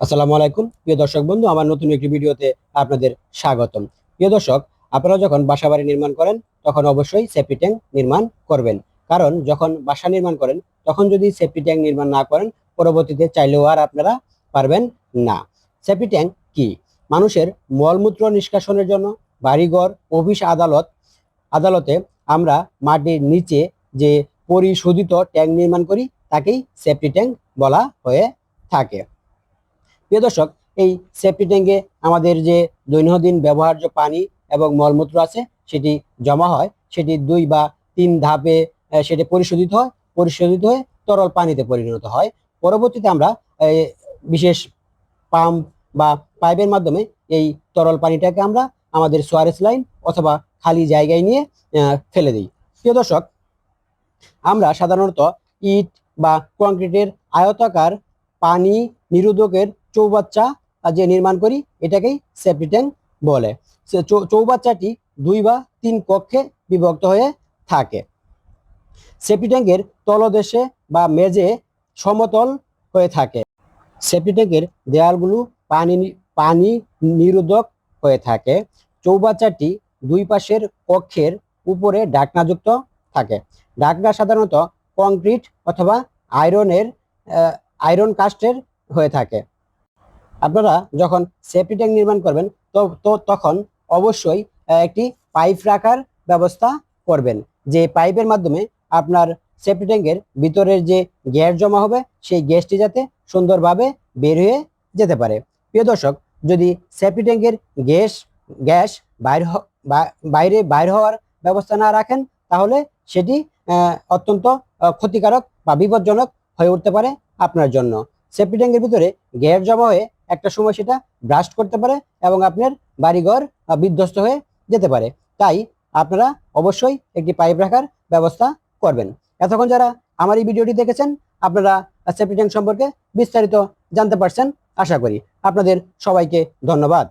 আসসালামু আলাইকুম। প্রিয় দর্শক বন্ধু, আমার নতুন একটি ভিডিওতে আপনাদের স্বাগতম। প্রিয় দর্শক, আপনারা যখন বাসা বাড়ি নির্মাণ করেন, তখন অবশ্যই সেফটি ট্যাঙ্ক নির্মাণ করবেন। কারণ যখন বাসা নির্মাণ করেন, তখন যদি সেফটি ট্যাঙ্ক নির্মাণ না করেন, পরবর্তীতে চাইলেও আর আপনারা পারবেন না। সেফটি ট্যাঙ্ক কি? মানুষের মলমূত্র নিষ্কাশনের জন্য বাড়িঘর, অফিস আদালত, আদালতে আমরা মাটির নিচে যে পরিশোধিত ট্যাঙ্ক নির্মাণ করি, তাকেই সেফটি ট্যাঙ্ক বলা হয়ে থাকে। প্রিয় দর্শক, এই সেফটি ট্যাঙ্কে আমাদের যে দৈনন্দিন ব্যবহার্য পানি এবং মলমূত্র আছে, সেটি জমা হয়, সেটি দুই বা তিন ধাপে সেটি পরিশোধিত হয়, পরিশোধিত হয়ে তরল পানিতে পরিণত হয়। পরবর্তীতে আমরা বিশেষ পাম্প বা পাইপের মাধ্যমে এই তরল পানিটাকে আমরা আমাদের সোয়ারেস লাইন অথবা খালি জায়গায় নিয়ে ফেলে দিই। প্রিয় দর্শক, আমরা সাধারণত ইট বা কংক্রিটের আয়তাকার পানি নিরোধকের চৌবাচ্চা যে নির্মাণ করি, এটাকেই সেফটি ট্যাঙ্ক বলে। চৌবাচ্চাটি দুই বা তিন কক্ষে বিভক্ত হয়ে থাকে। সেফটি ট্যাঙ্কের তলদেশে বা মেঝে সমতল হয়ে থাকে। সেফটি ট্যাঙ্কের দেয়ালগুলো পানি পানি নিরোধক হয়ে থাকে। চৌবাচ্চাটি দুই পাশের কক্ষের উপরে ঢাকনাযুক্ত থাকে। ঢাকনা সাধারণত কংক্রিট অথবা আয়রনের আয়রন কাস্টের হয়ে থাকে। আপনারা যখন সেফটি ট্যাঙ্ক নির্মাণ করবেন, তো তখন অবশ্যই একটি পাইপ রাখার ব্যবস্থা করবেন। যে পাইপের মাধ্যমে আপনার সেফটি ট্যাঙ্কের ভিতরের যে গ্যাস জমা হবে, সেই গ্যাসটি যাতে সুন্দরভাবে বের হয়ে যেতে পারে। প্রিয় দর্শক, যদি সেফটি ট্যাঙ্কের গ্যাস গ্যাস বাইর বাইরে বাইর হওয়ার ব্যবস্থা না রাখেন, তাহলে সেটি অত্যন্ত ক্ষতিকারক বা বিপজ্জনক হয়ে উঠতে পারে আপনার জন্য। সেফটি ট্যাঙ্কের ভিতরে গ্যাস জমা হয়ে একটা সময় সেটা ব্রাস্ট করতে পারে এবং আপনার বাড়িঘর বিধ্বস্ত হয়ে যেতে পারে। তাই আপনারা অবশ্যই একটি পাইপ রাখার ব্যবস্থা করবেন। এতক্ষণ যারা আমার এই ভিডিওটি দেখেছেন, আপনারা সেফটি ট্যাঙ্ক সম্পর্কে বিস্তারিত জানতে পারছেন, আশা করি আপনাদের সবাইকে ধন্যবাদ।